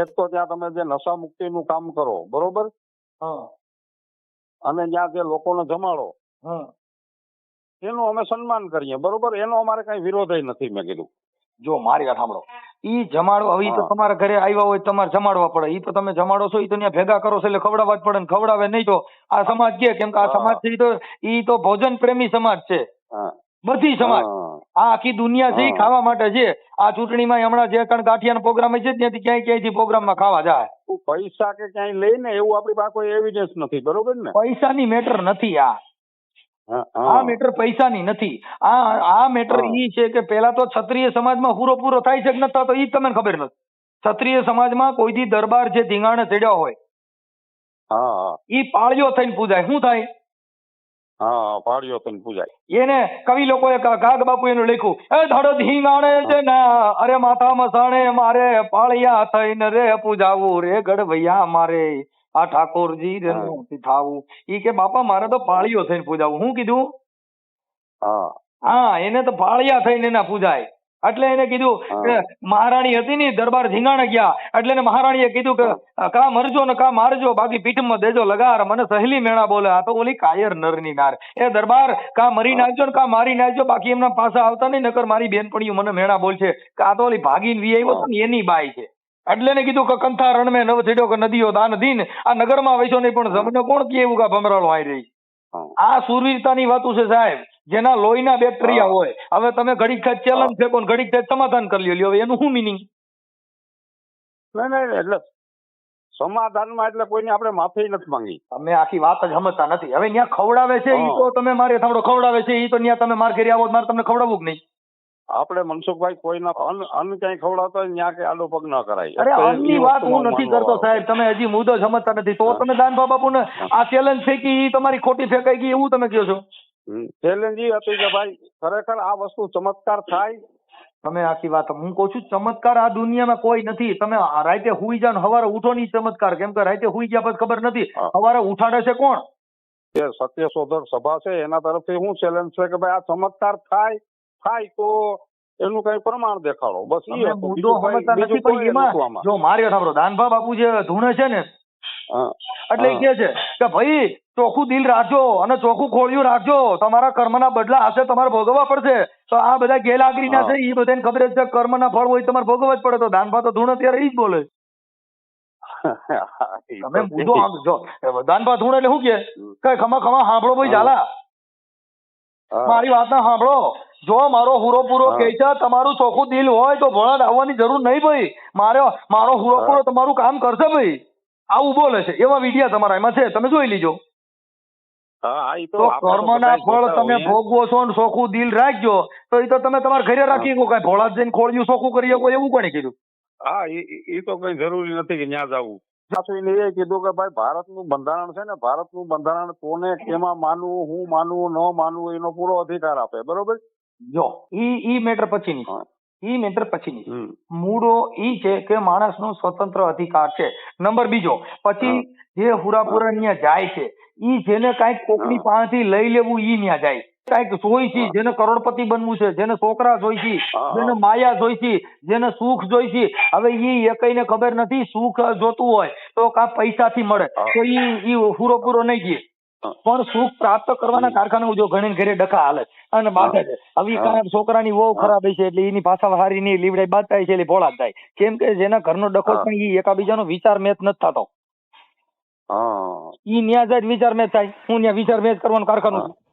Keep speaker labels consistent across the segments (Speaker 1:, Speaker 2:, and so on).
Speaker 1: એક તો ત્યાં તમે જે નશા મુક્તિનું કામ કરો બરોબર? અને જ્યાં જે લોકોને જમાડો એનું અમે સન્માન કરીએ બરોબર? એનો અમારે કઈ વિરોધ નથી મેં કીધું.
Speaker 2: જો મારી વાત સાંભળો. ઈ જમાડો હવે તો તમારા ઘરે આવ્યા હોય તમારે જમાડવા પડે. ઈ તો તમે જમાડો છો ઈ તો ત્યાં ભેગા કરો છો એટલે ખવડાવવા જ પડે ને ખવડાવે નહીં તો. આ સમાજ કે કેમ કે આ સમાજ છે ઈ તો ઈ તો ભોજન પ્રેમી સમાજ છે.
Speaker 1: હા.
Speaker 2: બધી સમાજ. આ આખી દુનિયા છે ખાવા માટે છે. આ ચૂંટણીમાં હમણાં જે કણ ગાંઠિયાનો પ્રોગ્રામ છે ત્યાંથી ક્યાંય ક્યાંયથી પ્રોગ્રામમાં ખાવા જાય.
Speaker 1: પૈસા કે ક્યાંય લઈને એવું આપણી પાસે કોઈ એવિડન્સ નથી બરોબર ને?
Speaker 2: પૈસાની મેટર નથી આ. આ મેટર પૈસાની નથી. આ આ મેટર. ઈ છે કે પેલા તો ક્ષત્રિય સમાજમાં પૂરો પૂરો થાય છે કે નતા તો ઈ તમને ખબર નથી. ક્ષત્રિય સમાજમાં કોઈ દી દરબાર જે ધીંગાણે ચડ્યા હોય
Speaker 1: હા હા.
Speaker 2: ઈ પાળીઓ થઈને પૂજાય. શું થાય?
Speaker 1: હા પાડ્યો તને પૂજાય.
Speaker 2: એને કવિ લોકોએ ગાગ બાપુ એનું લખ્યું એ ધડ ધીંગાણે છે ને અરે માથા મસાણે મારે પાળિયા થઈને રે પૂજાવું રે ગઢવૈયા મારે આ ઠાકોરજી રે. થાવું. ઈ કે બાપા મારે તો પાળિયો થઈને પૂજાવું. હું કીધું?
Speaker 1: હા.
Speaker 2: હા એને તો પાળિયા થઈને એના પૂજાય. એટલે એને કીધું મહારાણી હતી ને દરબાર ધીંગાણે ગયા. એટલે એને મહારાણીએ કીધું કે કા મરજો ને કા મારજો બાકી પીઠમાં દેજો લગાર મને સહેલી મેળા બોલે. આ તો ઓલી કાયર નરની નાર. એ દરબાર કા મરી નાખજો ને કા મારી નાખજો બાકી એમના પાસે આવતા નહીં નકર મારી બેનપણીઓ મને મેળા બોલશે. કે આ તો ઓલી ભાગીને વી આવ્યો ને એની બાઈ છે. એટલે એને કીધું કે કંથા રણમે નવ થયો કે નદીઓ દાન દીન. આ નગરમાં વૈશો નહીં પણ જમને કોણ કે એવું કા ભમરાળો આવી રહી આ સુરવીરતાની વાતું છે સાહેબ. જેના લોહીના બેક્ટેરિયા હોય. હવે તમે ઘડીક ખાત ચેલેન્જ ફેંકો ને ઘડીક ખાત સમાધાન કરી લ્યો. હવે એનું શું મિનિંગ
Speaker 1: ના ના એટલે સમાધાનમાં એટલે કોઈને આપણે માફી નથી માંગી.
Speaker 2: તમે આખી વાત જ સમજતા નથી. હવે ત્યાં ખવડાવે છે
Speaker 1: એ
Speaker 2: તો તમે મારે થાંભળો ખવડાવે છે ઈ તો ત્યાં તમે માર ઘેરી આવો મારે તમને ખવડાવવું કે નહીં?
Speaker 1: આપણે મનસુખભાઈ કોઈના અન્ન અન્ન ક્યાંય ખવડાવતો હોય ત્યાં કે આડો પગ ન કરાય.
Speaker 2: અરે અન્નની વાત હું નથી કરતો સાહેબ. તમે હજી મુદ્દો સમજતા નથી. તો. તમે દાનભા બાપુને આ ચેલેન્જ ફેંકી તમારી ખોટી ફેંકાઈ ગઈ એવું તમે કહો છો.
Speaker 1: ચેલેન્જ એ હતી કે ભાઈ ખરેખર આ વસ્તુ ચમત્કાર થાય.
Speaker 2: તમે આખી વાત હું કહું છું ચમત્કાર આ દુનિયામાં કોઈ નથી. તમે રાતે હુઈ જાઓ હવારે ઉઠો નહીં ચમત્કાર. કેમ કે રાતે હુઈ ગયા પછી ખબર નથી હવારે ઉઠાડે છે કોણ?
Speaker 1: એ સત્ય શોધક સભા છે એના તરફથી હું ચેલેન્જ છે કે ભાઈ આ ચમત્કાર થાય થાય તો એનું કઈ પ્રમાણ દેખાડો. બસ એ
Speaker 2: મુદ્દો સમજતા નથી પણ એમાં જો મારે સાંભળો દાનભા બાપુ જે ધૂણે છે ને. એટલે કે છે કે ભાઈ ચોખ્ખું દિલ રાખજો અને ચોખ્ખું ખોળિયું રાખજો. તમારા કર્મના બદલા હશે તમારે ભોગવવા પડશે. તો આ બધા
Speaker 1: હા.
Speaker 2: છે એ બધાને ખબર છે કર્મના ફળ હોય તમારે ભોગવવા જ પડે. તો દાનભા તો ધૂણ અત્યારે એ જ બોલે. તમે. મુદ્દો આમ જો દાનભા ધૂણ એટલે શું કે? કઈ ખમા ખમા સાંભળો ભાઈ. ઝાલા. મારી વાત ના સાંભળો જો મારો હુરો પૂરો કે છે તમારું ચોખ્ખું દિલ હોય તો ભોળા આવવાની જરૂર નહીં ભાઈ. મારે મારો હુરો પૂરો તમારું કામ કરશે ભાઈ. આવું બોલે છે. એવા વિડિયા તમારા એમાં છે. તમે જોઈ લીજો.
Speaker 1: તો
Speaker 2: કર્મના ફળ તમે ભોગવો છો ને સોખું દિલ રાખજો. તો એ તો તમે તમારા ઘરે રાખી શકો. કઈ ભોળા જઈને ખોળ્યું સોખું કરી શકો એવું કોને કીધું?
Speaker 1: હા એ તો કઈ જરૂરી નથી કે ત્યાં જવું. પાછું એ કીધું કે ભાઈ ભારતનું બંધારણ છે ને ભારતનું બંધારણ કોને કેમાં માનવું હું માનવું ન માનવું એનો પૂરો અધિકાર આપે. બરોબર?
Speaker 2: જો ઈ ઈ મેટર પછીની. ઈ મેટર પછીની. મૂળો ઈ છે કે માણસનો સ્વતંત્ર અધિકાર છે. નંબર બીજો પછી જે હુરાપુરા ન્યા જાય છે ઈ જેને કાંઈક કોકની પાસેથી લઈ લેવું ઈ ન્યા જાય. કાંઈક જોઈ છે જેને કરોડપતિ બનવું છે જેને છોકરા જોઈ છે જેને માયા જોઈ છે જેને સુખ જોઈ છે હવે ઈ એકઈને ખબર નથી સુખ જોતું હોય તો કા પૈસાથી મળે. તો ઈ ઈ હુરોપુરો નહીં ગયે. પણ સુખ પ્રાપ્ત કરવાના કારખાના જો ઘણી ઘરે ડખા હાલે અને બાંધે છે. હવે. કાંઈ છોકરાની વહુ. ખરાબ છે એટલે એની ભાષા હારી નહીં લીવડાઈ બાંધતા છે એટલે ભોળા જ થાય. કેમ કે જેના ઘરનો ડખો. પણ ઈ એકાબીજાનો વિચાર મેચ નથી થતો. ઈ ન્યા જાય વિચાર મેચ થાય. હું ન્યા વિચાર મેચ કરવાનું કારખાનું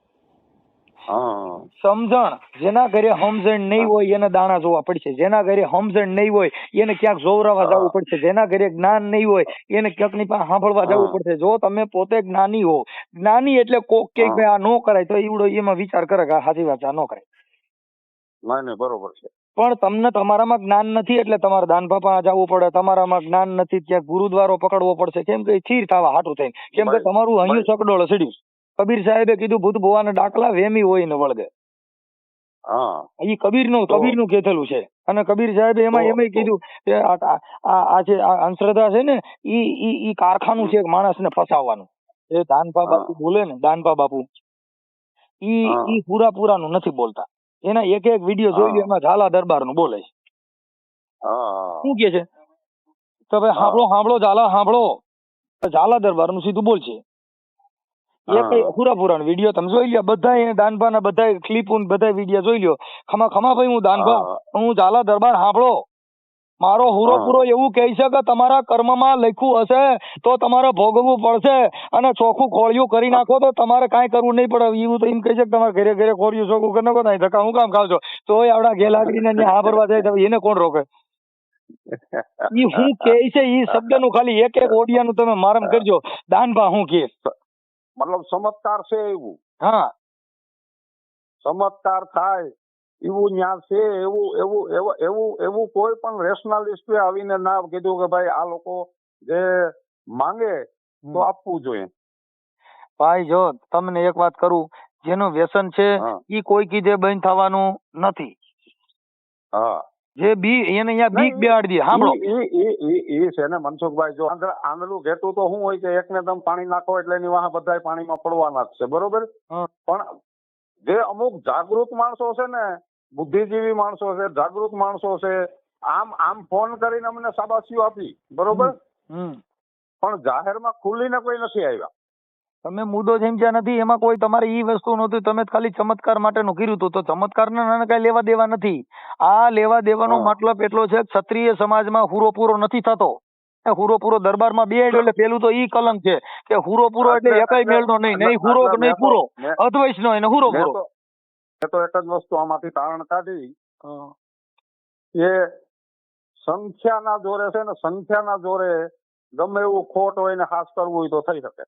Speaker 2: સમજણ. જેના ઘરે સમજણ નહીં હોય એને દાણા જોવા પડશે. જેના ઘરે સમજણ નહીં હોય એને ક્યાંક જોવરાવા જવું પડશે. જેના ઘરે જ્ઞાન નહીં હોય એને ક્યાંકની પાસે સાંભળવા જવું પડશે. જો તમે પોતે જ્ઞાની હો. જ્ઞાની એટલે કોક કે આ નો કરાય તો એવડો એમાં વિચાર કરે કે સાચી વાત આ નો કરાય.
Speaker 1: બરોબર છે.
Speaker 2: પણ તમને તમારામાં જ્ઞાન નથી એટલે તમારે દાનભા પાસે જવું પડે. તમારામાં જ્ઞાન નથી ક્યાંક ગુરુદ્વારો પકડવો પડશે. કેમ કે ચીર થવા હાટું થઈને. કેમ કે તમારું અહીં સકડોળ સડ્યું કબીર સાહેબે કીધું ભૂત ભુવાના ડાકલા વેમી હોય ને વળગે.
Speaker 1: હા. એ
Speaker 2: કબીરનું કબીરનું કહેલું છે. અને કબીર સાહેબે એમાં એમ કીધું કે આ જે અંશ્રદ્ધા છે ને ઈ ઈ ઈ કારખાનું છે માણસને ફસાવવાનું. એ
Speaker 1: દાનપા
Speaker 2: બાપુ બોલે ને દાનપા બાપુ. ઈ. ઈ પૂરા પૂરાનું નથી બોલતા. એના એક એક વીડિયો જોઈ લે એમાં ઝાલા દરબારનું બોલે છે.
Speaker 1: હા
Speaker 2: શું કે છે? તો ભાઈ. સાંભળો સાંભળો ઝાલા સાંભળો ઝાલા દરબારનું સીધું બોલશે. એ પૂરા પૂરા વીડિયો તમે જોઈ લ્યો બધા દાનભા ના બધા ક્લિપ બધા વીડિયો જોઈ લ્યો. ખમા ખમા ભાઈ હું દાનભા
Speaker 1: હું.
Speaker 2: ઝાલા દરબાર સાંભળો. મારો હુરો પૂરો એવું કહે છે કે તમારા કર્મમાં લખ્યું હશે તો તમારે ભોગવવું પડશે અને ચોખ્ખું ખોળિયું કરી નાખો તો તમારે કાંઈ કરવું નહીં પડે. એવું તો એમ કહે છે કે તમારે ઘરે ઘરે ખોળિયું ચોખ્ખું કરી નાખો નહીં ધક્કા હું કામ ખાવ છો તોય આવડા ગેલાગડીને ને હા ભરવા જાય તો એને કોણ રોકે? ઈ હું કે છે ઈ શબ્દનું ખાલી એક એક ઓડિયાનું તમે મારમ કરજો. દાનભા હું કે
Speaker 1: મતલબ ચમત્કાર છે એવું.
Speaker 2: હા.
Speaker 1: ચમત્કાર થાય એવું ન્યા છે એવું એવું એવું એવું કોઈ પણ રેશનાલિસ્ટે આવીને ના કીધું કે ભાઈ આ લોકો જે માંગે તો આપવું જોઈએ.
Speaker 2: ભાઈ જો તમને એક વાત કરું જેનું વ્યસન છે ઈ કોઈ કીધે બંધ થવાનું નથી.
Speaker 1: હા.
Speaker 2: જે બી એને અહીંયા બીક બેહાડી દે સાંભળો.
Speaker 1: એ એ ઈ છે ને મનસુખભાઈ જો આંધળ આંધળું ઘેટું તો શું હોય કે એકને તમે પાણી નાખો એટલે એની વાહ બધાય પાણીમાં પડવાના જ છે બરોબર? પણ જે અમુક જાગૃત માણસો છે ને બુદ્ધિજીવી માણસો છે જાગૃત માણસો છે આમ આમ ફોન કરીને અમને શાબાશીઓ આપી બરોબર?
Speaker 2: હમ.
Speaker 1: પણ જાહેરમાં ખુલ્લીને કોઈ નથી આવ્યા.
Speaker 2: તમે મુદ્દો સમજ્યા નથી એમાં કોઈ તમારે એ વસ્તુ નહોતી. તમે ખાલી ચમત્કાર માટેનું કર્યું હતું તો ચમત્કારના નાના કઈ લેવા દેવા નથી. આ લેવા દેવાનો મતલબ એટલો છે ક્ષત્રિય સમાજમાં પૂરો નથી થતો. પૂરો દરબારમાં બે એટલે પેલું તો ઈ કલંક છે કે પૂરો એટલે એકાય મેળનો નહીં. નહીં હુરો નહીં પૂરો.
Speaker 1: અદ્વૈશ
Speaker 2: નો એને હુરો પૂરો
Speaker 1: એ તો એક જ વસ્તુ આમાંથી તારણ કાઢી. એ સંખ્યાના જોરે છે ને સંખ્યાના જોરે ગમે એવું ખોટ હોય ને હાસ કરવું હોય તો થઈ શકે.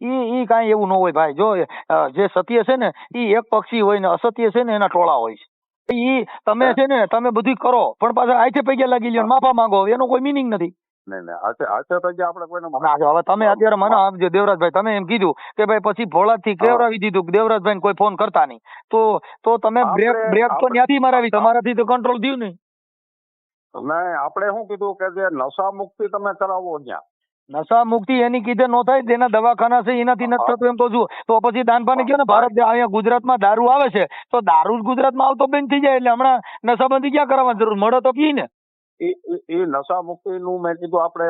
Speaker 2: ઈ ઈ કાંઈ એવું ન હોય ભાઈ. જો જે સત્ય છે ને ઈ એક પક્ષી હોય ને અસત્ય છે ને એના ટોળા હોય છે. ઈ તમે છે ને તમે બધું કરો પણ પાછા આઈથે પૈકી લાગી લ્યો માફા માંગો એનો કોઈ મિનિંગ નથી. હવે તમે અત્યારે મને આપજો દેવરાજભાઈ તમે એમ કીધું કે ભાઈ પછી ભોળાથી કેવડાવી દીધું દેવરાજભાઈ કોઈ ફોન કરતા નહીં. તો તો તમે બ્રેક બ્રેક તો ત્યાંથી મારાવી તમારાથી તો કંટ્રોલ થયું નહીં.
Speaker 1: આપણે શું કીધું કે જે નશા મુક્તિ તમે કરાવો ત્યાં
Speaker 2: નશા મુક્તિ એની કીધે નો થાય તેના દવાખાના છે એનાથી નથી થતું એમ તો જુઓ. તો પછી દાનભાને કહો ને ભારત અહીંયા ગુજરાતમાં દારૂ આવે છે. તો દારૂ જ ગુજરાતમાં આવતો બંધ થઈ જાય એટલે હમણાં નશાબંધી ક્યાં કરવાની જરૂર? મળે તો પી ને.
Speaker 1: એ એ- નશા મુક્તિ નું મેં કીધું આપણે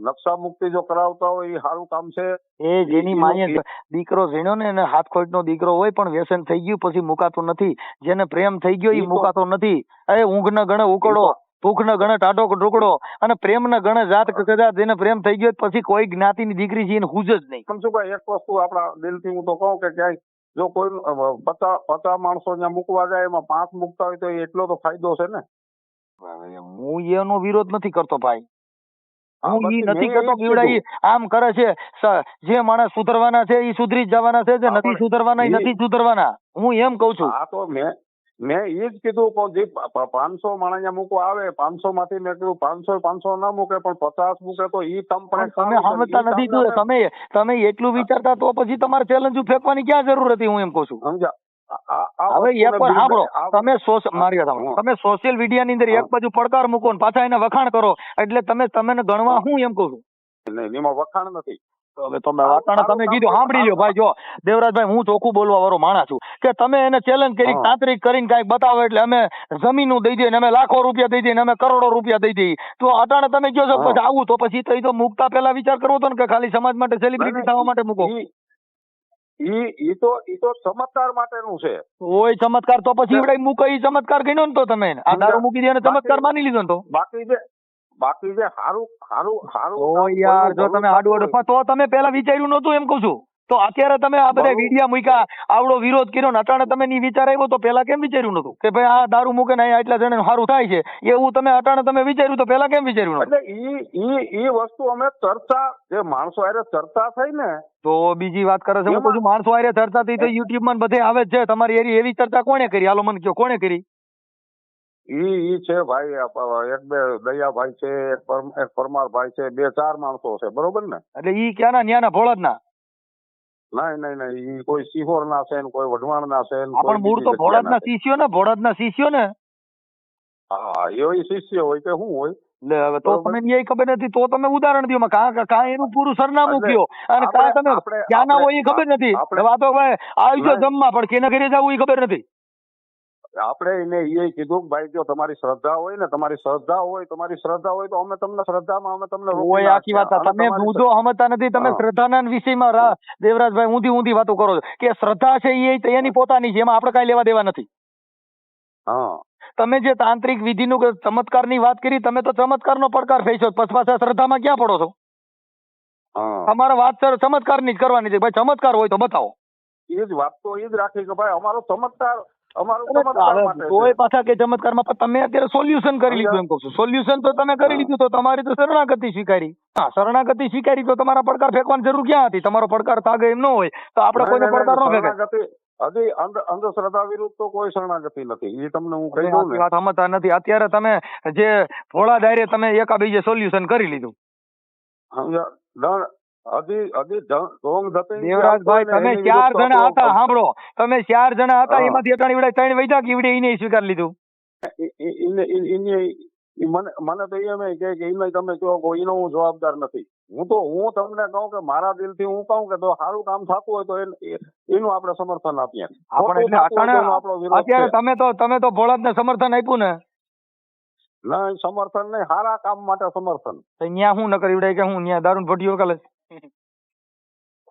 Speaker 1: નકશા મુક્તિ જો કરાવતા હોય એ સારું કામ છે.
Speaker 2: એ જેની માએ દીકરો ઝીણ્યો ને એને હાથ ખોટનો દીકરો હોય પણ વ્યસન થઈ ગયું પછી મુકાતો નથી. જેને પ્રેમ થઈ ગયો એ મુકાતો નથી. એ ઊંઘ ન ગણે ઉકળો. ભૂખ ન ગણે ટાટો ટુકડો અને પ્રેમ ન ગણે જાત કદાચ જેને પ્રેમ થઈ ગયો પછી કોઈ જ્ઞાતિની દીકરી છે એને હુજ જ નહીં.
Speaker 1: પણ ભાઈ એક વસ્તુ આપણા દિલથી હું તો કહું કે ક્યાંય જો કોઈ પચાસ પચાસ માણસો ત્યાં મૂકવા જાય એમાં પાંચ મૂકતા હોય તો એટલો તો ફાયદો છે ને?
Speaker 2: હું એનો વિરોધ નથી કરતો ભાઈ.
Speaker 1: હા,
Speaker 2: ઈ નથી કરતો ઈ આમ કરે છે જે માણસ સુધરવાના છે એ સુધરી જવાના છે જે નથી સુધરવાના એ
Speaker 1: ઈ-
Speaker 2: નથી સુધરવાના. હું એમ કઉ છું.
Speaker 1: હા તો મેં મેં એ જ કીધું પણ જે પાંચસો માણસ મૂકો આવે પાંચસો માંથી મેં કીધું પાંચસો પાંચસો ના મૂકે પણ પચાસ મૂકે તો ઈ તમ
Speaker 2: પણ તમે સમજતા નથી તમે તમે એટલું વિચારતા તો પછી તમારે ચેલેન્જ ફેંકવાની ક્યાં જરૂર હતી હું એમ કહું છું.
Speaker 1: આ
Speaker 2: હવે એક
Speaker 1: પણ
Speaker 2: સાંભળો. તમે મારી વાત તમે સોશિયલ મીડિયા ની અંદર એક. બાજુ પડકાર મૂકો ને પાછા એને વખાણ કરો. એટલે તમે તમે ગણવા હું એમ કહું છું.
Speaker 1: નહીં, એમાં વખાણ નથી.
Speaker 2: હવે તમે
Speaker 1: સારું-
Speaker 2: તમે કીધું સાંભળી લ્યો ભાઈ જો. દેવરાજભાઈ હું ચોખ્ખું બોલવા વાળો માણસ છું. કે તમે એને ચેલેન્જ કરી તાંત્રિક કરીને કાંઈક બતાવો એટલે અમે જમીનું દઈ દઈએ અમે લાખો રૂપિયા દઈ દઈએ અમે કરોડો રૂપિયા દઈ દઈએ. તો અટાણે તમે કહો છો પછી આવું તો પછી તો ઈ તો મૂકતા પહેલા વિચાર કરવો હતો ને કે ખાલી સમાજ માટે સેલિબ્રિટી થવા માટે મૂકો.
Speaker 1: ઈ ઈ તો ઈ તો ચમત્કાર માટેનું છે.
Speaker 2: ઓય ચમત્કાર તો પછી
Speaker 1: હા.
Speaker 2: એવડાય મૂકો ઈ ચમત્કાર ગણ્યો ને તો તમે આ દારૂ મૂકી દે ચમત્કાર માની લીધો ને તો.
Speaker 1: બાકી બાકી જે સારું સારું સારું
Speaker 2: ઓ યાર જો તમે આડું આડું તો તમે પહેલા વિચાર્યું નતું એમ કહું છું. તો અત્યારે તમે આ બધા વિડિયા મૂક્યા આવડો વિરોધ કર્યો ને અટાણે તમે ની વિચાર આવ્યો તો પહેલા કેમ વિચાર્યું નતું કે ભાઈ આ દારૂ મૂકે ને એટલા જણા સારું થાય છે એવું તમે અટાણે તમે વિચાર્યું તો પહેલા કેમ વિચાર્યું
Speaker 1: એટલે ઈ ઈ ઈ વસ્તુ અમે ચર્ચા જે માણસો આરે ચર્ચા થઈ ને
Speaker 2: તો બીજી વાત કરે છે હું કહું છું માણસો આરે ચર્ચા થઈ તો યુટ્યુબમાં બધે આવે જ છે. તમારી એરી એવી ચર્ચા કોણે કરી? હાલો મને કયો કોણે કરી?
Speaker 1: ઈ ઈ છે ભાઈ એક બે દયાભાઈ છે એક પરમ- ભાઈ પરમારભાઈ છે બે ચાર માણસો છે બરોબર ને?
Speaker 2: એટલે ઈ ક્યાંના ન્યાના ભોળાદના
Speaker 1: નહીં નહીં નહીં ઈ કોઈ સિહોર ના છે ને કોઈ વઢવાણ ના છે ને
Speaker 2: પણ મૂળ તો
Speaker 1: જગ્યાના છે.
Speaker 2: શિષ્યો ને ભોળાદના શિષ્યો ને
Speaker 1: હા એ શિષ્ય હોય કે શું હોય.
Speaker 2: હવે તો. તમે એ ખબર નથી તો તમે ઉદાહરણ દો કા કાં એનું પૂરું સરનામું કયો? અને કાં તમે ક્યાંના હોય એ ખબર નથી. હવે આ તો ભાઈ આવજો
Speaker 1: નહીં.
Speaker 2: જમવા પણ કેના ઘરે જવું એ ખબર નથી.
Speaker 1: આપણે એને એ કીધું કે ભાઈ જો તમારી શ્રદ્ધા હોય ને તમારી શ્રદ્ધા હોય તમારી શ્રદ્ધા હોય તો અમે તમને શ્રદ્ધામાં અમે તમને
Speaker 2: હોય આખી વાત તમે બુધો સમજતા નથી તમે શ્રદ્ધાના વિષયમાં દેવરાજભાઈ ઊંધી ઊંધી વાતો કરો છો. કે શ્રદ્ધા છે એ તો એની પોતાની છે એમાં આપણે કઈ લેવા દેવા નથી.
Speaker 1: હા.
Speaker 2: તમે જે તાંત્રિક વિધિનું ચમત્કારની વાત કરી તમે તો ચમત્કારનો પડકાર ફેંચો. પછી પાછા શ્રદ્ધામાં ક્યાં પડો છો? તમારે વાત સર ચમત્કારની જ કરવાની છે. ભાઈ ચમત્કાર હોય તો બતાવો.
Speaker 1: એ જ વાત તો એ જ રાખી કે ભાઈ અમારો ચમત્કાર
Speaker 2: તોય પાછા કે ચમત્કારમાં પણ તમે અત્યારે સોલ્યુશન કરી લીધું એમ કહું છું. સોલ્યુશન તો તમે કરી. લીધું તો તમારી તો શરણાગતિ સ્વીકારી. હા શરણાગતિ સ્વીકારી તો તમારા પડકાર ફેંકવાની જરૂર ક્યાં હતી? તમારો પડકાર થાગે એમ ન હોય તો આપણે કોઈને પડકાર ન ફેંકાય.
Speaker 1: હજી અંધશ્રદ્ધા વિરુદ્ધ તો કોઈ શરણાગતિ નથી. એ તમને હું કહી દઉં
Speaker 2: વાત સમજતા નથી. અત્યારે તમે જે ભોળા ડાયરે તમે એકાબીજે સોલ્યુશન કરી લીધું. દેવરાજભાઈ તમે ચાર જણા હતા સાંભળો. તમે ચાર જણા હતા એમાંથી ત્રણ ઈવડે ત્રણ વૈધા કે ઈવડે ઈને સ્વીકાર લીધું?
Speaker 1: ઈ- ઈ- ઈને- ઈ- ઈને- ઈ મને મને તો એમ કે કે તમે કહો એનો હું જવાબદાર નથી. હું તો હું તમને કહું કે મારા દિલથી હું કહું કે તો સારું કામ થતું હોય તો એનું આપણે સમર્થન આપીએ.
Speaker 2: અત્યારે તમે તો તમે તો ભોળાજને સમર્થન આપ્યું ને?
Speaker 1: ના સમર્થન નહીં સારા કામ માટે સમર્થન.
Speaker 2: ત્યાં હું ન કરી કે હું ત્યાં દારૂ ભટ્ટીઓ કાલે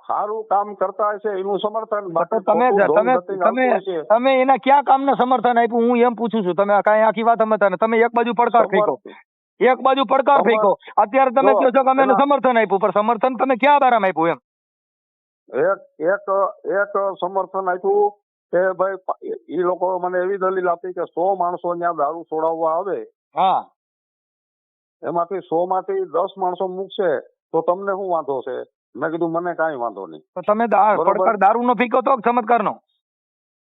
Speaker 1: સારું કામ કરતા હશે એનું સમર્થન
Speaker 2: તમે તમે તમે તમે એના ક્યાં કામને સમર્થન આપ્યું? હું એમ પૂછું છું. તમે કાંઈ આખી વાત સમજતા નથી. તમે એક બાજુ પડકાર ફેંકો. એક બાજુ પડકાર ફેંકો. અત્યારે તમે કહો છો કે અમે એને સમર્થન આપ્યું પણ સમર્થન તમે ક્યાં બારામાં આપ્યું એમ?
Speaker 1: એક એક એક સમર્થન આપ્યું કે ભાઈ એ લોકો મને એવી દલીલ આપી કે સો માણસો ત્યાં દારૂ છોડાવવા આવે.
Speaker 2: હા.
Speaker 1: એમાંથી સો માંથી દસ માણસો મૂકશે. તો તમને શું વાંધો છે? મેં કીધું મને કાંઈ વાંધો નહીં.
Speaker 2: તો તમે પડકાર દારૂનો ફીકો તો ચમત્કારનો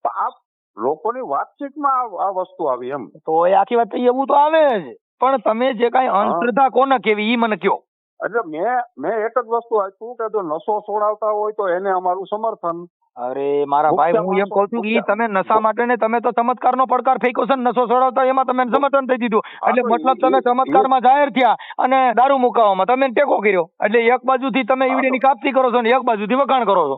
Speaker 1: આ લોકોની વાતચીતમાં આ વસ્તુ આવી એમ.
Speaker 2: તો એ આખી વાત એવું તો આવે જ. પણ તમે જે કાંઈ અંધશ્રદ્ધા કોને કેવી એ મને કયો.
Speaker 1: એટલે મેં મેં એક જ વસ્તુ આપ્યું કે જો નશો છોડાવતા હોય તો એને અમારું સમર્થન.
Speaker 2: અરે મારા ભાઈ હું એમ કહું છું કે તમે નશા માટે ને તમે તો ચમત્કારનો પડકાર ફેંકો છો નશો છોડાવતા એમાં તમે સમર્થન થઈ દીધું. એટલે મતલબ તમે ચમત્કારમાં જાહેર થયા અને દારૂ મુકાવામાં તમે ટેકો કર્યો. એટલે એક બાજુથી તમે
Speaker 1: ઈવડી
Speaker 2: ની કાપતી કરો છો ને એક બાજુથી વખાણ કરો છો.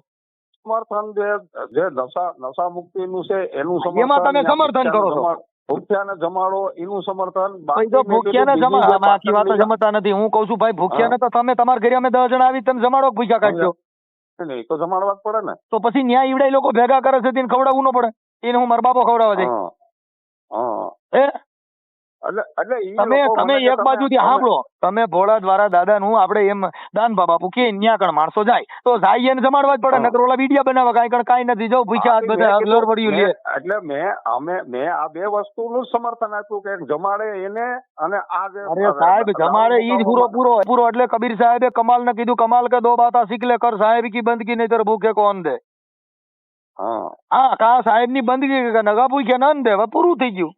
Speaker 1: સમર્થન જે જે નશા નશા મુક્તિનું છે એનું સમર્થન
Speaker 2: એમાં તમે સમર્થન કરો છો.
Speaker 1: ભૂખ્યાને જમાડ- જમાડો એનું સમર્થન બાકી
Speaker 2: ભૂખ્યાને
Speaker 1: કીધું
Speaker 2: જમા
Speaker 1: બીજી જે
Speaker 2: આમાં આખી વાતો જમતા નથી. હું કહું છું ભાઈ ભૂખ્યાને તો તમે તમારા ઘરે અમે દસ જણા આવી તમે જમાડો ભૂખ્યા કાઢજો.
Speaker 1: નહીં, તો જમાડવા જ પડે ને.
Speaker 2: તો પછી ન્યાય ઈવડાય લોકો ભેગા કરે છે તેને ખવડાવવું ન પડે. એને હું મારા બાપો ખવડાવવા જાય.
Speaker 1: હા. હા.
Speaker 2: તમે તમે એક બાજુથી સાંભળો. તમે ભોળા દ્વારા દાદાનું આપણે એમ દાન બાબા કે ન્યા કણ માણસો જાય. તો જાય એને જમાડવા જ પડે નકર ઓલા વિડિયા બનાવવા કાંઈ કણ કાંઈ નથી. જવું ભૂખ્યા હાથ બધા
Speaker 1: કીધું,
Speaker 2: પડ્યું લે.
Speaker 1: એટલે મેં અમે મેં આ બે વસ્તુનું સમર્થન આપ્યું કે જમાડે એને અને આ જે
Speaker 2: અરે સાહેબ જમાડે ઈ જ પૂરો પૂરો પૂરો. એટલે કબીર સાહેબે કમાલ ને કીધું કમાલ કે દો બાતા શીખલે કર સાહેબ કી બંદગી નહીં તર ભૂખે કોણ દે?
Speaker 1: હા.
Speaker 2: કા સાહેબની બંદગી નગા ભૂખ્યા ન દે પૂરું થઈ ગયું.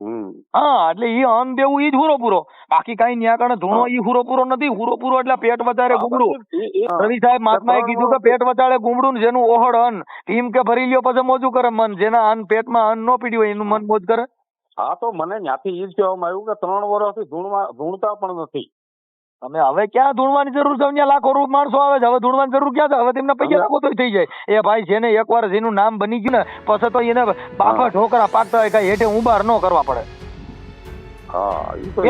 Speaker 2: હા એટલે ઈ અન્ન દેવું ઈ જ હુરો પૂરો બાકી કઈ ન્યા કણે ધૂણો ઈ હુરો પૂરો નથી. હુરો પૂરો એટલે પેટ વધારે ગુમડું. રવિ સાહેબ મહાત્માએ
Speaker 1: એ
Speaker 2: કીધું કે પેટ વધારે ગુમડું ને જેનું ઓહળ અન્ન. ટીમ કે ભરી લ્યો પછી મોજું કરે મન. જેના અન્ન પેટમાં અન્ન નો પીડ્યું હોય એનું મન મોજ કરે.
Speaker 1: હા તો મને ત્યાંથી ઈ જ કહેવામાં આવ્યું કે ત્રણ વર્ષથી ધૂણવા ધૂણતા પણ નથી.
Speaker 2: તમે હવે ક્યાં ધૂણવાની જરૂર છે? અહીંયા લાખો રૂપ માણસો આવે છે. હવે ધૂણવાની જરૂર ક્યાં છે? હવે તેમને પૈસા લાખો તો થઈ જાય. એ ભાઈ જેને એકવાર જેનું નામ બની ગયું ને પછી તો એને બાફા ઢોકરા પાકતા હોય કઈ હેઠે ઉભાર ન કરવા પડે.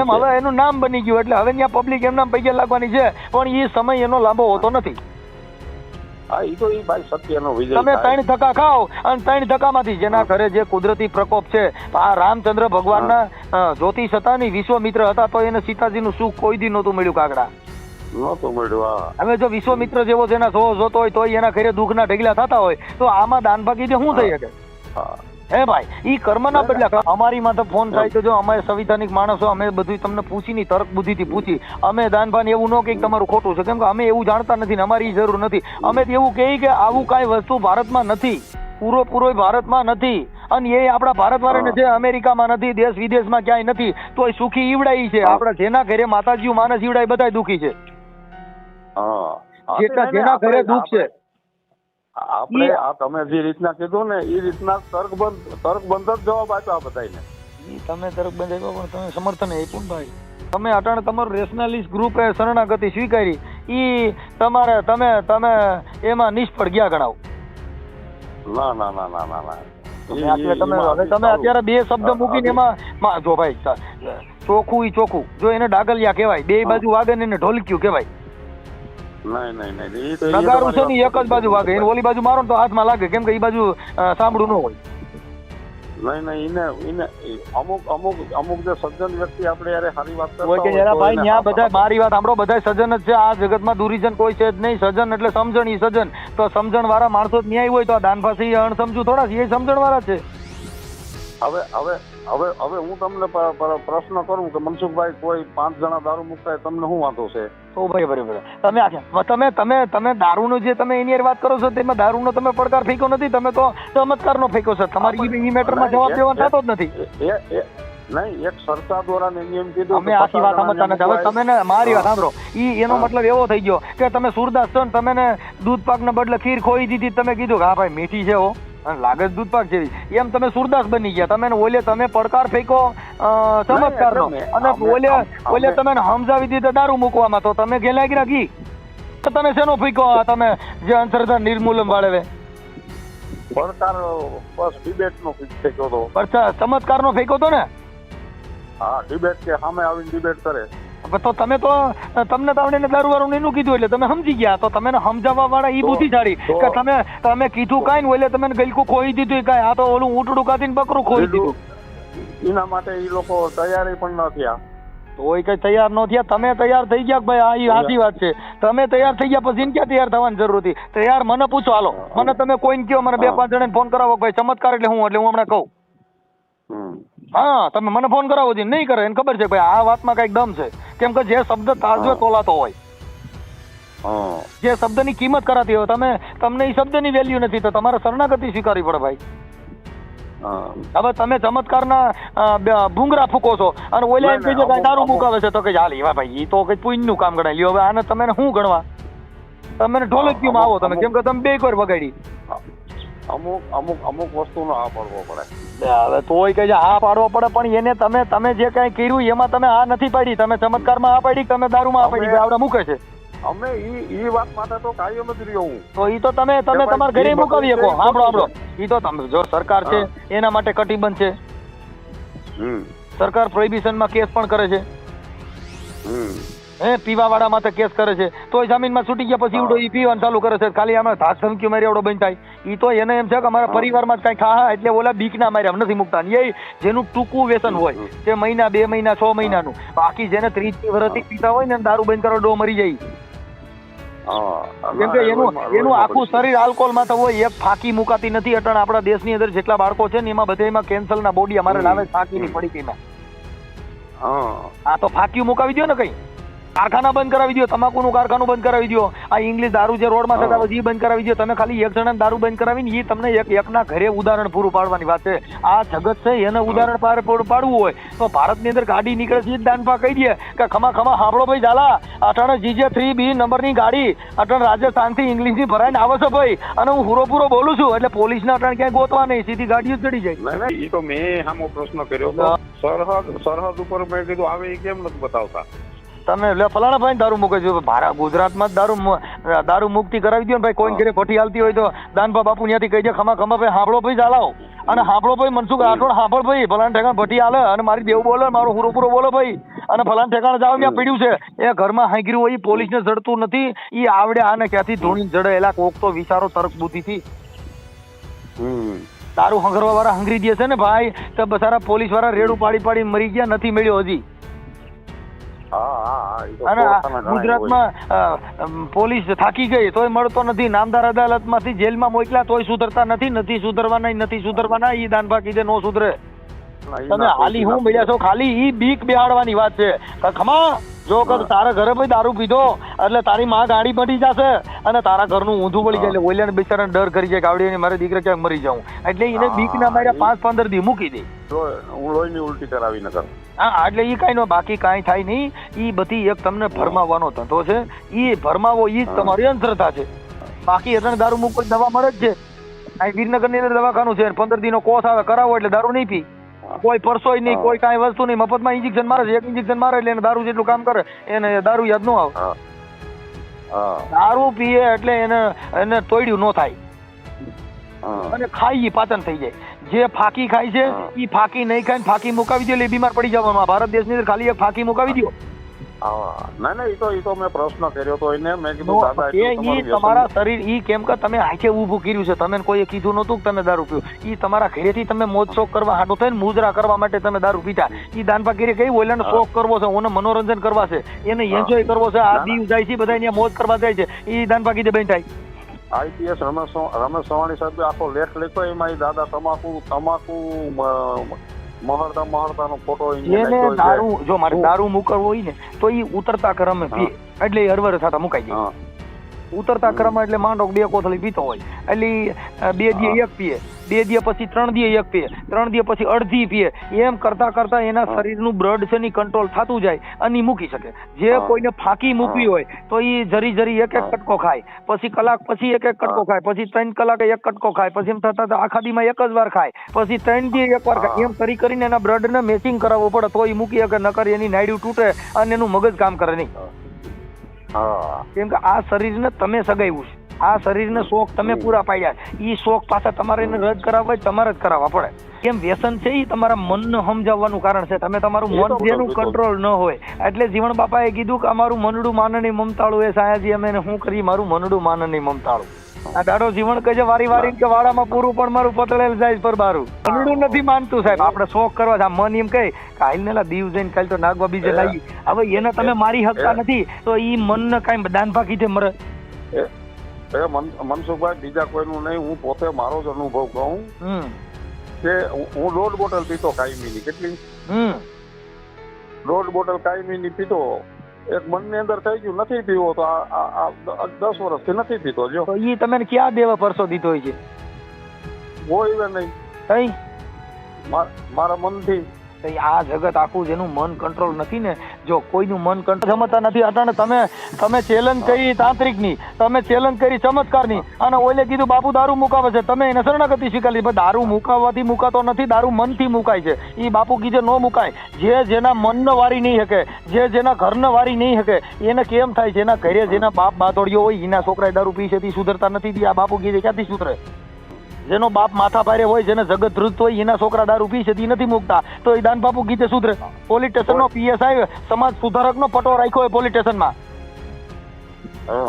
Speaker 2: એમ હવે એનું નામ બની ગયું એટલે હવે ત્યાં પબ્લિક એમના પૈસા લાગવાની છે. પણ એ સમય એનો લાંબો હોતો નથી.
Speaker 1: હા ઈ તો ઈ ભાઈ સત્યનો વિજય
Speaker 2: તમે ત્રણ ધક્કા ખાઓ અને ત્રણ ધક્કામાંથી જેના ઘરે જે કુદરતી પ્રકોપ છે આ રામચંદ્ર ભગવાનના જ્યોતિષ હતા ને વિશ્વમિત્ર હતા તો એને સીતાજીનું સુખ કોઈ દી નહોતું મળ્યું કાગડા
Speaker 1: નહોતું મળ્યું
Speaker 2: હવે જો વિશ્વમિત્ર જેવો જેના સો જોતો હોય તો એના ઘરે દુઃખના ઢગલા થતા હોય તો આમાં દાન ભાગી શું થઈ શકે?
Speaker 1: હા.
Speaker 2: હે ભાઈ ઈ કર્મના બદલે અમારી માં તો ફોન થાય તો જો અમે સંવિધાનિક માણસો અમે બધું તમને પૂછીની તર્ક બુદ્ધિથી પૂછી. અમે દાનભાન એવું ન કે તમારું ખોટું છે. કેમ કે અમે એવું જાણતા નથી ને અમારી જરૂર નથી. અમે એવું કહીએ કે આવું કાંઈ વસ્તુ ભારતમાં નથી. પૂરો પૂરો ભારતમાં નથી. અને એ આપણા ભારત વાળાને છે અમેરિકામાં નથી દેશ વિદેશમાં ક્યાંય નથી. તોય સુખી ઈવડાઈ છે. આપણા જેના ઘરે માતાજી માનસ ઈવડાય બધા દુખી છે. જેના ઘરે દુઃખ છે.
Speaker 1: આપણે આ તમે જે રીતના કીધું ને એ રીતના તર્કબંધ તર્કબંધ જ જવાબ આપ્યા બધાને
Speaker 2: ઈ તમે તર્કબંધ આપ્યો પણ તમે સમર્થન આપ્યું ને ભાઈ. તમે અટાણે તમારું રેશનાલિસ્ટ ગ્રુપે શરણાગતિ સ્વીકારી. ઈ તમારે તમે તમે એમાં નિષ્ફળ ગયા ગણાવ.
Speaker 1: ના ના ના ના ના ના.
Speaker 2: તમે હવે તમે અત્યારે બે શબ્દ મૂકીને એમાં જો ભાઈ ચોખ્ખું ઈ ચોખ્ખું જો એને ડાગલિયા કહેવાય બે બાજુ વાગે ને એને ઢોલક્યું કહેવાય.
Speaker 1: નહીં નહીં નહીં. તો-
Speaker 2: નગારું છે ને એક જ બાજુ વાગે. એને ઓલી બાજુ મારો ને તો હાથમાં લાગે. કેમ કે એ બાજુ સાંભળું ન હોય.
Speaker 1: નહીં નહીં એને એને અમુક અમુક અમુક જે સજ્જન વ્યક્તિ આપણે યારે સારી વાત કરતા
Speaker 2: હોય કે
Speaker 1: હોય
Speaker 2: યાર
Speaker 1: તો
Speaker 2: ભાઈ
Speaker 1: એને
Speaker 2: બધા મારી વાત સાંભળો બધા સજ્જન જ છે. આ જગતમાં દુરીજન કોઈ છે જ નહીં. સજ્જન એટલે સમજણ ઈ સજ્જન. તો સમજણ વાળા માણસો ન્યાય હોય તો આ દાનફાસી અણસમજુ થોડા એ સમજણ વાળા છે.
Speaker 1: હવે હવે હવે હવે હું તમને પ્રશ્ન કરું કે મનસુખભાઈ કોઈ પાંચ જણા દારૂ મુકતા તમને શું વાંધો છે?
Speaker 2: તો ભાઈ બરાબર તમે તમે તમે તમે દારૂનો જે તમે એની વાત કરો છો તેમાં દારૂનો તમે પડકાર ફેંક્યો નથી? તમે તો ચમત્કારનો ફેંક્યો છે. તમારી ઈ- મેટરમાં જવાબ દેવાનો થતો જ નથી.
Speaker 1: નહીં એક સરકાર દ્વારા ને કીધું
Speaker 2: અમે આખી વાત સમજતા નથી હવે તમે ને મારી વાત સાંભળો. ઈ એનો મતલબ એવો થઈ ગયો કે તમે સુરદાસ છો ને તમે ને દૂધ પાક ને બદલે ખીર ખોઈ દીધી. તમે કીધું કે હા ભાઈ મીઠી છે હો. અને લાગે જ દૂધ પાક જેવી. એમ તમે સુરદાસ બની ગયા. તમે ઓલે તમે પડકાર ફેંકો ચમત્કારનો અને ઓલે ઓલે તમે હમઝાવી દીધા દારૂ મૂકવામાં. તો તમે ગેલા ગયા ઘી તમે શેનો ફેંકો? આ તમે જે અંતર્ધન નિર્મૂલન વાળે
Speaker 1: પડકાર બસ ડિબેટ નો ફેંકો હતો
Speaker 2: પણ ચમત્કારનો ફેંકો તો ને?
Speaker 1: હા ડિબેટ કે સામે આવીને ડિબેટ કરે.
Speaker 2: તો તમે તો તમને તો આવડે દારૂ વાળું એનું કીધું એટલે તમે સમજી ગયા. તો તમે સમજાવવા વાળા
Speaker 1: એ
Speaker 2: બુદ્ધિશાળી કે તમે તમે કીધું કાંઈ ને એટલે તમે ગલકું ખોઈ દીધું કાંઈ. આ તો ઓલું ઊંટડું કાઢીને બકરું ખોઈ દીધું.
Speaker 1: એના માટે એ લોકો તૈયારી પણ ન થયા.
Speaker 2: તોય કઈ તૈયાર ન થયા. તમે તૈયાર થઈ ગયા ભાઈ આ સાચી વાત છે. તમે તૈયાર થઈ ગયા પછી ક્યાં તૈયાર થવાની જરૂર હતી? તૈયાર મને પૂછો હાલો. મને તમે કોઈને કયો મને બે પાંચ જણાને ફોન કરાવો ભાઈ ચમત્કાર એટલે હું એટલે હું હમણાં કહું. હા તમે મને ફોન કરાવો છો નહીં કરે એને ખબર છે ભાઈ આ વાતમાં કંઈક દમ છે. કેમ કે જે શબ્દ તાજવે તોલાતો હોય. જે શબ્દની કિંમત કરાતી હોય તમે તમને એ શબ્દની વેલ્યુ નથી તો તમારે શરણાગતિ સ્વીકારવી પડે ભાઈ. હવે તમે ચમત્કારના ભૂંગરા ફૂકો છો અને ઓલા એમ કહે છે દારૂ મુકાવે છે તો કે હાલ એવા ભાઈ એ તો કઈ પુણ્યનું કામ ગણાય. લ્યો હવે આને તમે શું ગણવા? તમે ઢોલકીમાં આવો તમે કેમ કે તમે બે વાર વગાડી.
Speaker 1: અમુક અમુક અમુક વસ્તુનો આ પાડવો પડે.
Speaker 2: હવે તોય કહે છે હા પાડવો પડે પણ એને તમે તમે જે કાંઈ કર્યું એમાં તમે આ નથી પાડી. તમે ચમત્કારમાં આ પાડી તમે દારૂમાં આ પાડી. કે આવડે મૂકે છે.
Speaker 1: અમે ઈ ઈ વાત માટે તો કાયમ જ રહ્યો હું.
Speaker 2: તો ઈ તો તમે તમે તમારા ઘરે મુકાવી શકો. સાંભળો સાંભળો ઈ તો તમે જો સરકાર છે એના માટે કટિબંધ છે.
Speaker 1: હમ.
Speaker 2: સરકાર પ્રોહિબિશનમાં કેસ પણ કરે છે.
Speaker 1: હમ.
Speaker 2: હે પીવા વાળા માટે કેસ કરે છે. તો એ જામીનમાં છૂટી ગયા પછી. ઉડો ઈ પીવાનું ચાલુ કરે છે. ખાલી આમાં ધાક ધમકી મારી એવડો બંધ થાય. ઈ તો એને એમ છે કે અમારા. પરિવારમાં જ કઈ ખા એટલે ઓલા બીકના માર્યા નથી મુકતા. એ જેનું ટૂંકું વ્યસન હોય તે મહિના બે મહિના છ મહિનાનું. બાકી જેને ત્રીસ વર્ષથી પીતા હોય ને દારૂ બંધ કરો ડો મરી જાય. કેમ કે એનું એનું આખું શરીર આલ્કોહોલમાં તો હોય એક ફાકી મુકાતી નથી. અટણ આપણા દેશની અંદર જેટલા બાળકો છે ને એમાં બધામાં કેન્સર ના બોડી અમારે. લાવે ફાંકીની પડીકીમાં.
Speaker 1: હા.
Speaker 2: આ તો ફાકી મુકાવી દો ને કઈ. કારખાના બંધ કરાવી દો તમાકુનું કારખાનું બંધ કરાવી દો આ ઇંગ્લિશ દારૂ જે રોડમાં થતા હોય એ બંધ કરાવી દો તમે ખાલી એક જણાને દારૂ બંધ કરાવીને એ તમને એક એકના ઘરે ઉદાહરણ પૂરું પાડવાની વાત છે. આ જગત છે એને ઉદાહરણ પાર પૂરું પાડવું હોય. તો ભારતની અંદર ગાડી નીકળે છે એ જ દાનપા કહી દે કે ખમા ખમા હાંભળો ભાઈ ઝાલા. અટણ જીજે થ્રી બી નંબરની ગાડી. અટણ રાજસ્થાનથી ઇંગ્લિશથી ભરાઈને આવે છે ભાઈ. અને હું પૂરો પૂરો બોલું છું એટલે પોલીસને અટણ ક્યાંય ગોતવા નહીં. સીધી ગાડીઓ જ ચડી જાય.
Speaker 1: એ તો મેં સામો પ્રશ્ન કર્યો સરહદ સરહદ ઉપર મેં કીધું આવે એ કેમ નથી બતાવતા?
Speaker 2: તમે એટલે ફલાણા ભાઈ દારૂ મૂકે છે. મારા ગુજરાતમાં જ દારૂ દારૂ મુક્તિ કરાવી દો ને ભાઈ. કોઈ ઘરે ભઠ્ઠી હાલતી હોય તો દાનભા બાપુ ત્યાંથી કહી દે ખમા ખમા ભાઈ હાંભળો ભાઈ ચાલાવો અને હાંભળો ભાઈ મનસુખ રાઠોડ હાંભળ ભાઈ. ફલાણા ઠેકાણ ભટી હાલે અને મારી દેવ બોલે મારું હુરો પૂરો બોલો ભાઈ. અને ફલાણા ઠેકાણે જાવ ત્યાં પીડ્યું છે. એ ઘરમાં હાંગર્યું હોય ઈ પોલીસને જડતું નથી. એ આવડે આને ક્યાંથી ધૂણી જડે? એલા કોક તો વિચારો તર્ક બુદ્ધિથી
Speaker 1: હમ.
Speaker 2: દારૂ હંગરવા વાળા હંગરી દે છે ને ભાઈ. તો બસારા પોલીસવાળા રેડું પાડી પાડી મરી ગયા નથી મળ્યો હજી. અને. ગુજરાતમાં પોલીસ થાકી ગઈ તોય મળતો નથી. નામદાર અદાલતમાંથી જેલમાં મોકલ્યા તોય સુધરતા નથી. નથી સુધરવાના નથી સુધરવાના ઈ દાન બાકી દે નો સુધરે. તમે હાલી હું મળ્યા છો ખાલી ઈ બીક બેહાડવાની વાત છે. ખમા! જો
Speaker 1: કદ
Speaker 2: તારા ઘરે ભાઈ દારૂ પીધો એટલે તારી માં ગાડી પડી જશે અને તારા ઘરનું ઊંધું પડી જાય. એટલે ઓલિયાને બિચારાને ડર કરી જાય ગાવડી મારે દીકરા ક્યાંક મરી જાઉં. એટલે એને બીક ના માર્યા પાંચ પંદર દી મૂકી દે.
Speaker 1: હું લોહીની ઉલટી કરાવી ન કરું
Speaker 2: હા એટલે એ કાંઈ નો બાકી કાંઈ થાય નહીં. એ બધી એક તમને ભરમાવવાનો ધંધો છે. એ ભરમાવો એ જ તમારી અંધશ્રદ્ધા છે. બાકી એટલે દારૂ મૂકવા દવા મળે જ છે. અહીં વિરનગરની અંદર દવાખાનું છે પંદર દિનો કોસ આવે કરાવો એટલે દારૂ નહીં પી. કોઈ પરસોય નહીં કોઈ કાંઈ વસ્તુ નહીં. મફતમાં ઇન્જેક્શન મારે છે. એક ઇન્જેક્શન મારે એટલે એને દારૂ જેટલું કામ કરે એને દારૂ યાદ ન આવે. દારૂ પીએ એટલે એને એને તોડ્યું ન થાય. અને ખાઈ પાચન થઈ જાય. જે ફાકી ખાય છે એ ફાકી નહીં ખાય ફાકી મુકાવી દે એટલે બીમાર પડી જવાનું. ભારત દેશની અંદર ખાલી એક ફાકી મુકાવી દો
Speaker 1: ના ના એ તો એ તો મેં પ્રશ્ન કર્યો તો એને મેં કીધું દાદા
Speaker 2: એ ઈ
Speaker 1: તમારા
Speaker 2: શરીર ઈ કેમ કે તમે આંખે ઊભું કર્યું છે. તમે કોઈએ કીધું નહોતું કે તમે દારૂ પીઓ? ઈ તમારા ઘરેથી તમે મોજ શોખ કરવા હાડો થઈને મુજરા કરવા માટે તમે દારૂ પીતા ઈ દાનપા કરી કઈ ઓલાને. શોખ કરવો છે ઓને મનોરંજન કરવા છે. એને એન્જોય કરવો છે. આ. દીવ જાય છે બધા અહીંયા મોજ કરવા જાય છે. ઈ દાનપા કીધે બેન થાય.
Speaker 1: આઈપીએસ રમેશ રમેશ સવાણી સાહેબે આખો લેખ લખ્યો એમાં દાદા તમાકુ તમાકુ મહરતા નો ફોટો
Speaker 2: એને દારૂ જો મારે દારૂ મૂકવો હોય ને તો એ ઉતરતા ક્રમે એટલે હરવર થતા મુકાઈ જાય. ઉતરતા ક્રમમાં એટલે માંડો બે કોથળી પીતો હોય. એટલે બે દી એક પીએ. બે દી પછી ત્રણ દી એક પીએ. ત્રણ દી પછી અડધી પીએ. એમ કરતા કરતા એના શરીરનું બ્લડ છે ની કંટ્રોલ થતું જાય અને મૂકી શકે. જે કોઈને ફાંકી મૂકવી હોય તો એ જરી જરી એક એક કટકો ખાય. પછી કલાક પછી એક એક કટકો ખાય. પછી ત્રણ કલાકે એક કટકો ખાય. પછી એમ થતા આખા દીમાં એક જ વાર ખાય. પછી ત્રણ દી એક વાર ખાય. એમ કરી કરીને એના બ્લડને મેચિંગ કરાવવું પડે તો એ મૂકી શકે. નકર એની નાયડું તૂટે અને એનું મગજ કામ કરે નહીં. કેમ કે આ શરીરને તમે સગાવ્યું છે. આ શરીરને શોખ તમે પૂરા પાડ્યા ઈ શોખ પાછા તમારે એને રદ કરાવવા તમારે જ કરાવવા પડે. કેમ વ્યસન છે ઈ તમારા મનને સમજાવવાનું કારણ છે. તમે તમારું મન જેનું
Speaker 1: એ.
Speaker 2: કંટ્રોલ ન હોય. એટલે જીવણ બાપાએ કીધું કે અમારું મનડું માનની મમતાળું એ સાયાજી અમે એને શું કરી મારું મનડું માનની મમતાળું. આ દાડો જીવણ કહે છે વારી વારી કે વાડામાં પૂરું પણ મારું પતળેલ જાય પર બારું. મનડું નથી માનતું સાહેબ. આપણે શોખ કરવા છે. મન એમ કહે કાલ ને દીવ જઈને કાલ તો નાગવા બીજે લાગી હવે એને તમે મારી
Speaker 1: હકતા
Speaker 2: નથી તો ઈ મનને કાંઈ દાન ભાગી છે મરે.
Speaker 1: મન- મનસુખભાઈ બીજા કોઈનું નહીં. હું પોતે મારો જ અનુભવ કહું કે હું- દોઢ બોટલ પીતો કાયમીની. કેટલી?
Speaker 2: હમ.
Speaker 1: દોઢ બોટલ કાયમીની પીતો. એક મનની અંદર થઈ ગયું નથી પીવો તો આ દસ વર્ષથી નથી પીતો જો.
Speaker 2: તો ઈ તમે ક્યાં દેવા પરસો દીધો હોય છે?
Speaker 1: હોય નહીં.
Speaker 2: કઈ?
Speaker 1: મારા મનથી
Speaker 2: તો આ જગત આખું જેનું મન કંટ્રોલ નથી ને. જો કોઈનું મન કંટ્રોલ સમજતા નથી અટાણે તમે તમે ચેલેન્જ કરી તાંત્રિકની, તમે ચેલેન્જ કરી ચમત્કારની અને ઓલે કીધું બાપુ દારૂ મુકાવે છે. તમે એને શરણાગતિ સ્વીકારી પણ દારૂ મુકાવવાથી મુકાતો નથી, દારૂ મનથી મુકાય છે. એ બાપુ કીધે ન મુકાય. જે જેના મનને વારી નહીં શકે, જે જેના ઘરને વારી નહીં શકે, એને કેમ થાય જેના ઘરે જેના બાપ બાતોડિયો હોય એના છોકરાએ દારૂ પી છે તે સુધરતા નથી. આ બાપુ કીધે ક્યાંથી સુધરે? જેનો બાપ માથા ભારે હોય જેને જગત ધૃત હોય એના છોકરા દારૂ પી છે તે નથી મૂકતા. તો એ દાન બાપુ ગીતે સુધરે. પોલીસ સ્ટેશન નો પીએસઆઈ સમાજ સુધારક નો પટો રાખ્યો હોય પોલીસ સ્ટેશનમાં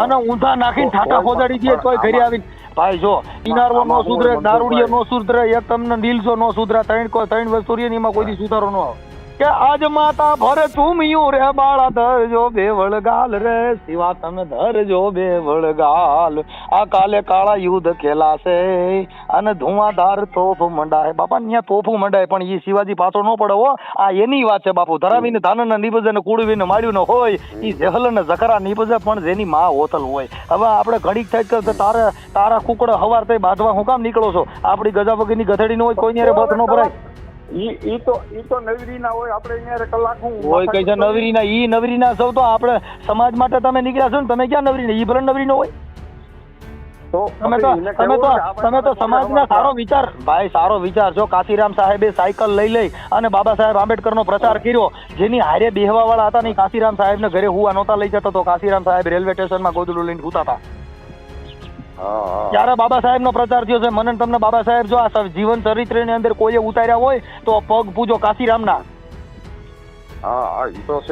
Speaker 2: અને ઊંધા નાખીને ઠાઠા ખોદાડી દે તોય ઘરે આવીને. ભાઈ જો ઇનારવો નો સુધરે દારૂડિયો નો સુધરે એક તમને નીલજો નો સુધરા ત્રણ ત્રણ રહી એમાં કોઈ સુધારો નો આવે. કે આજ માતા ભરે ચૂમ્યું રે બાળા ધરજો બે વળગાલ રે. શિવા તમે ધરજો બે વળગાલ આ કાલે કાળા યુદ્ધ ખેલાશે. અને ધુઆધાર તોફ મંડાય. બાપા અહીંયા તોફું મંડાય, પણ એ શિવાજી પાછો ન પડે હો. આ એની વાત છે બાપુ. ધરાવીને ધાનને નીપજે ને કુડવીને માર્યું ન હોય. એ જહલ ને જકરા નીપજે પણ જેની માં હોતલ હોય. હવે આપણે ઘડીક થાય કે તારે, તારા કુકડો હવાર થઈ બાંધવા હું કામ નીકળો છો? આપણી ગજાભગીની ગધેડી ન હોય કોઈ અરે બધ ન ભરાય.
Speaker 1: ઈ તો ઈ તો નવરી ના હોય આપણે અહીંયા કલાક હું
Speaker 2: હોય કઈ છે નવરીના ઈ નવરીના સૌ તો આપણે સમાજ માટે તમે નીકળ્યા છો ને તમે ક્યાં નવરી ઈ ભલે નવરી હોય.
Speaker 1: તો
Speaker 2: તમે તો તમે તો તમે તો સમાજના સારો વિચાર ભાઈ સારો વિચાર જો કાશીરામ સાહેબે સાયકલ લઈ લઈ અને બાબા સાહેબ આંબેડકરનો પ્રચાર કર્યો જેની હારે બેહવા વાળા હતા ને કાશીરામ સાહેબને ઘરે હુવા નહોતા લઈ જતો તો કાશીરામ સાહેબ રેલવે સ્ટેશનમાં ગોદડું લઈને હુતા હતા. ત્યારે બાબા સાહેબનો પ્રચાર થયો છે મને તમને બાબા સાહેબ જો આ જીવન ચરિત્રની અંદર કોઈએ ઉતાર્યા હોય તો પગ પૂજો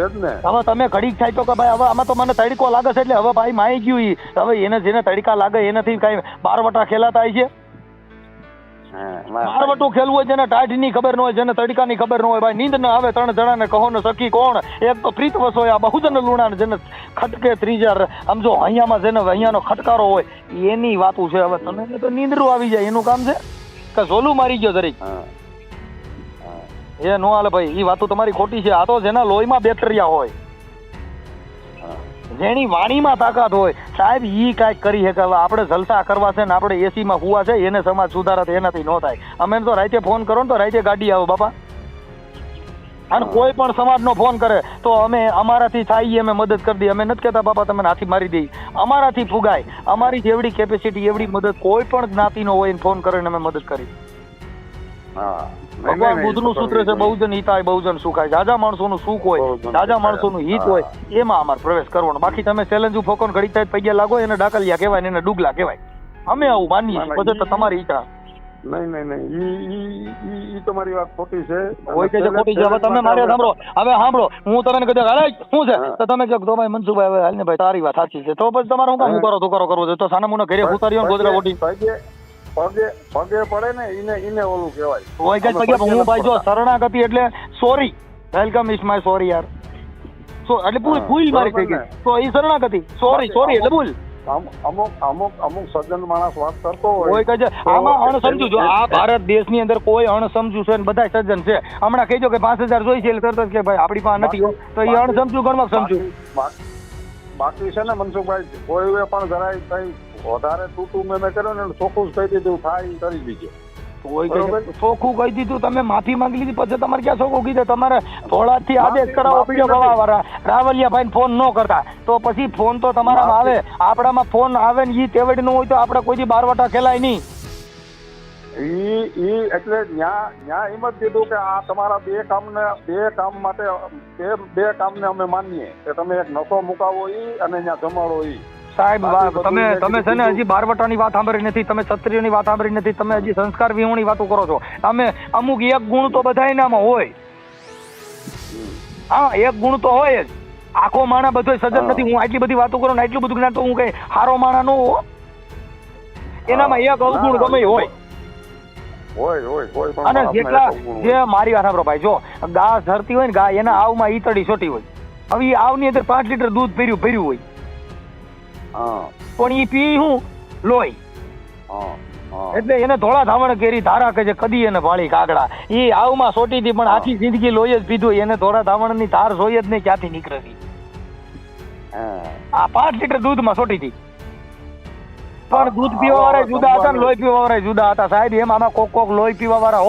Speaker 1: જ ને.
Speaker 2: હવે તમે ઘડીક થાય તો કે ભાઈ હવે આમાં તો મને તડકો લાગે છે એટલે હવે ભાઈ માઈ ગયું હવે એને જેને તડકા લાગે એનાથી કઈ બારવટા ખેલાતા હોય છે
Speaker 1: હા, ના.
Speaker 2: હોય ખેલવું હોય જેને ની ખબર ન હોય જેને તડકાની ખબર ન હોય ભાઈ નીંદ ન આવે ત્રણ જણાને કહો ને સખી કોણ એક તો પ્રીત વસો આ બહુજન લુણા ને જેને ખટકે ત્રીજા આમ જો અહીંયામાં જેને અહીંયાનો ખટકારો હોય એની વાતું છે હવે તમે તો નીંદરું આવી જાય એનું કામ છે કે ઝોલું મારી ગયો
Speaker 1: હા.
Speaker 2: એ નો હાલે ભાઈ એ વાતો તમારી ખોટી છે આ તો જેના લોહીમાં બેક્ટેરિયા હોય. જેની વાણીમાં તાકાત હોય, સાહેબ એ કાંઈક કરી શકે. આપણે જલસા કરવા છે ને આપણે એસીમાં હુવા છે, એને સમાજ સુધારા એનાથી ન થાય. અમે તો રાતે ફોન કરો ને તો રાતે ગાડી આવે, બાપા. અને કોઈ પણ સમાજનો ફોન કરે, તો અમે અમારાથી થાય અમે મદદ કરી દઈએ. અમે નથી કહેતા, બાપા તમે હાથી મારી દઈ. અમારાથી ફુગાય. અમારી જેવડી કેપેસિટી એવડી મદદ કોઈ પણ જ્ઞાતિનો હોય ફોન કરીને અમે મદદ કરી
Speaker 1: હા.
Speaker 2: ભગવાન બુદ્ધનું સૂત્ર છે બહુજન હિતાય બહુજન સુખાય. જાજા માણસોનું સુખ હોય જાજા. માણસોનું હિત હોય એમાં અમારે પ્રવેશ કરવાનો. બાકી તમે ચેલેન્જ ફોકન ઘડી થાય પૈયા લાગો એને ડાકલિયા કહેવાય એને ડુગલા કહેવાય. અમે આવું માનીએ પછી તો તમારી ઈચ્છા.
Speaker 1: નહીં નહીં નહીં. ઈ ઈ ઈ ઈ તમારી વાત ખોટી છે.
Speaker 2: કોઈ કે ખોટી છે? હવે તમે મારે સાંભળો. હવે સાંભળો. હું તમને કહી દઉં શું છે? તો તમે કહો તો ભાઈ મનસુખભાઈ હવે હાલ ને ભાઈ તારી વાત સાચી છે. તો પછી તમારે હું કામ કરો તું કરો કરવો છે? તો સાના મુના ઘરે ઉતાર્યો ગોદરા ઓઢી
Speaker 1: પગે પગે પડે ને ઈને ઈને ઓલું કહેવાય.
Speaker 2: કોઈ કે પગે હું ભાઈ જો શરણાગતિ એટલે sorry welcome is my sorry યાર. સો એટલે ભૂલ ભૂલ મારી થઈ ગઈ. તો એ શરણાગતિ. સોરી સોરી એટલે ભૂલ.
Speaker 1: અમુક અમુક અમુક સજ્જન માણસ વાત કરતો હોય.
Speaker 2: કહે છે આમાં અણસમજુ જો આ ભારત દેશની અંદર કોઈ અણસમજુ છે ને બધા સજ્જન છે. હમણાં કહેજો કે પાંચ હજાર જોઈ છે એટલે તરત કે ભાઈ આપણી પાસે નથી તો એ
Speaker 1: અણ
Speaker 2: અણસમજુ ગણવા સમજુ.
Speaker 1: બાકી છે ને મનસુખભાઈ કોઈ પણ જરાય કઈ વધારે તૂટું મેં મેં કર્યો ને ચોખ્ખું કહી દીધું થાય કરી.
Speaker 2: છે, ચોખ્ખું કહી દીધું તમે માફી માંગી લીધી પછી તમારે ક્યાં ચોખ્ખું કીધું? તમારે ભોળાથી આદેશ કરાવો. ગવાવાળા રાવલિયા ભાઈ ફોન ન કરતા. તો પછી ફોન તો તમારામાં આવે આપણામાં ફોન આવે ને ઈ તેવડનું હોય તો આપણે કોઈથી બારવાટા ખેલાય નહીં.
Speaker 1: ઈ ઈ એટલે ન્યા ન્યા એમ જ કીધું કે આ તમારા બે કામને બે કામ માટે બે બે કામને અમે માનીએ કે તમે એક નશો મુકાવો ઈ અને ત્યાં જમાડો ઈ.
Speaker 2: સાહેબ
Speaker 1: બધું
Speaker 2: તમે તમે છે ને હજી બારવટાની વાત સાંભળી નથી તમે ક્ષત્રિયની વાત સાંભળી નથી તમે હજી સંસ્કાર વિહોણી વાતો કરો છો. અમે અમુક એક ગુણ તો બધાયનામાં હોય. હા એક ગુણ તો હોય જ. આખો માણા બધો
Speaker 1: સજન
Speaker 2: નથી હું આટલી બધી વાતો કરું ને આટલું બધું જ્ઞાન તો હું કઈ હારો માણા નો હો. એનામાં એક અવગુણ ગમે હોય. અને જેટલા. જે મારી વાત સાંભળો ભાઈ જો ગા ધરતી હોય ને ગા એના આવમાં ઈતડી છોટી હોય. હવે એ આવની અંદર પાંચ લીટર દૂધ ભર્યું ભર્યું હોય. પણ એ પી હું? લોહી. એટલે એને ધોળા ધામણ કેરી ધારા કે છે કદી એને ભાળી કાગડા. એ આવમાં સોટી હતી પણ આખી જિંદગી લોહી જ પીધું. એને ધોળા ધામણની ધાર જોઈ જ નહીં ક્યાંથી
Speaker 1: નીકળતી
Speaker 2: આ પાંચ લીટર દૂધમાં સોટી હતી પણ દૂધ પીવા વાળા જુદા હતા ને લોહી પીવા વાળા જુદા હતા. સાહેબ એમ આમાં કોક કોક લોહી પીવા વાળા